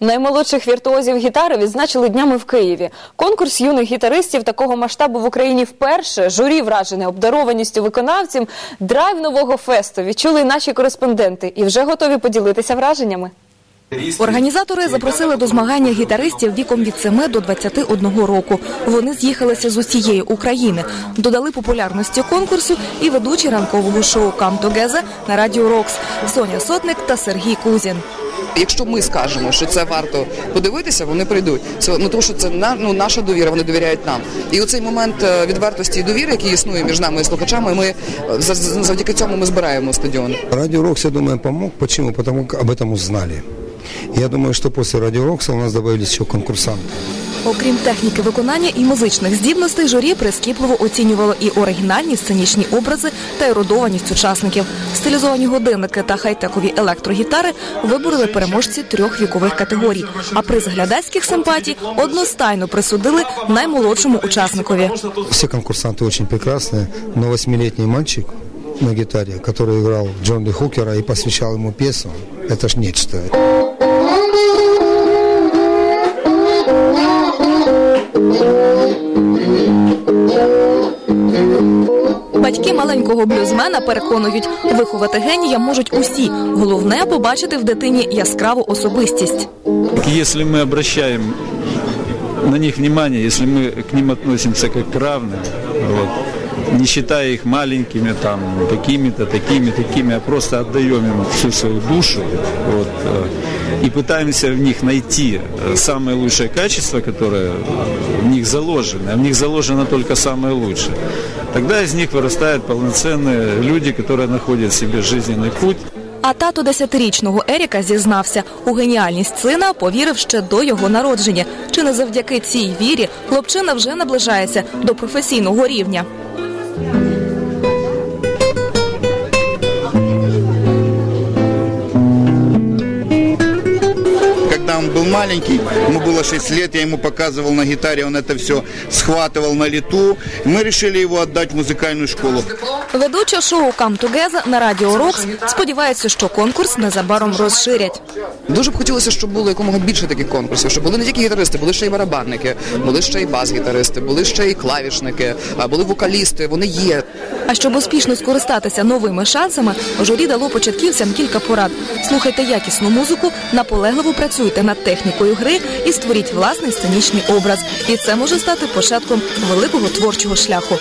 Наймолодших віртуозів гітари відзначили днями в Києві. Конкурс юних гітаристів такого масштабу в Україні вперше. Журі вражене обдарованістю виконавців. Драйв нового фесту відчули наші кореспонденти і вже готові поділитися враженнями. Організатори запросили до змагання гітаристів віком від 7 до 21 року. Вони з'їхалися з усієї України, додали популярності конкурсу і ведучі ранкового шоу «Come Together» на радіо Рокс Соня Сотник та Сергій Кузін. Якщо ми скажемо, що це варто подивитися, вони прийдуть. Це ну тому, що це на ну наша довіра. Вони довіряють нам. І оцей момент е, відвертості і довіри, який існує між нами і слухачами, ми е, за- за- завдяки цьому ми збираємо стадіон. Радіо Рокс, я думаю, помог. Почему? Потому как об этом узнали. Я думаю, что после Радио Рокса у нас добавились еще конкурсанты. Окрім техніки виконання і музичних здібностей, журі прискіпливо оцінювало і оригінальні сценічні образи та ерудованість учасників. Стилізовані годинники та хай-текові електрогітари вибороли переможці трьох вікових категорій. А приз глядацьких симпатій одностайно присудили наймолодшому учасникові. Все конкурсанты очень прекрасные, но восьмилетний мальчик на гитаре, который играл Джонни Хукера и посвящал ему песню, это ж нечто. Батьки маленького блюзмена переконують, виховати генія можуть усі. Головне побачити в дитині яскраву особистість. Если мы обращаем на них внимание, если мы к ним относимся как к равным, вот, не считая их маленькими, там, такими-то, такими, такими, а просто отдаем им всю свою душу вот, э, и пытаемся в них найти э, самое лучшее качество, которое в них заложено, а в них заложено только самое лучшее, тогда из них вырастают полноценные люди, которые находят себе жизненный путь, А тато десятирічного Еріка зізнався, у геніальність сина повірив ще до його народження. Чи не завдяки цій вірі хлопчина вже наближається до професійного рівня. маленький, ему было 6 лет, я ему показывал на гитаре, он это все схватывал на лету. Мы решили его отдать в музыкальную школу. Ведуча шоу «Come Together» на радіо Рокс сподівається, що конкурс незабаром розширять. Дуже б хотілося, щоб було якомога більше таких конкурсів, щоб були не тільки гітаристи, були ще й барабанники, були ще й бас-гітаристи, були ще й клавішники, а були вокалісти. Вони є. а щоб успішно скористатися новими шансами, журі дало початківцям кілька порад. Слухайте якісну музику, наполегливо працюйте над технікою гри і створіть власний сценічний образ. І це може стати початком великого творчого шляху.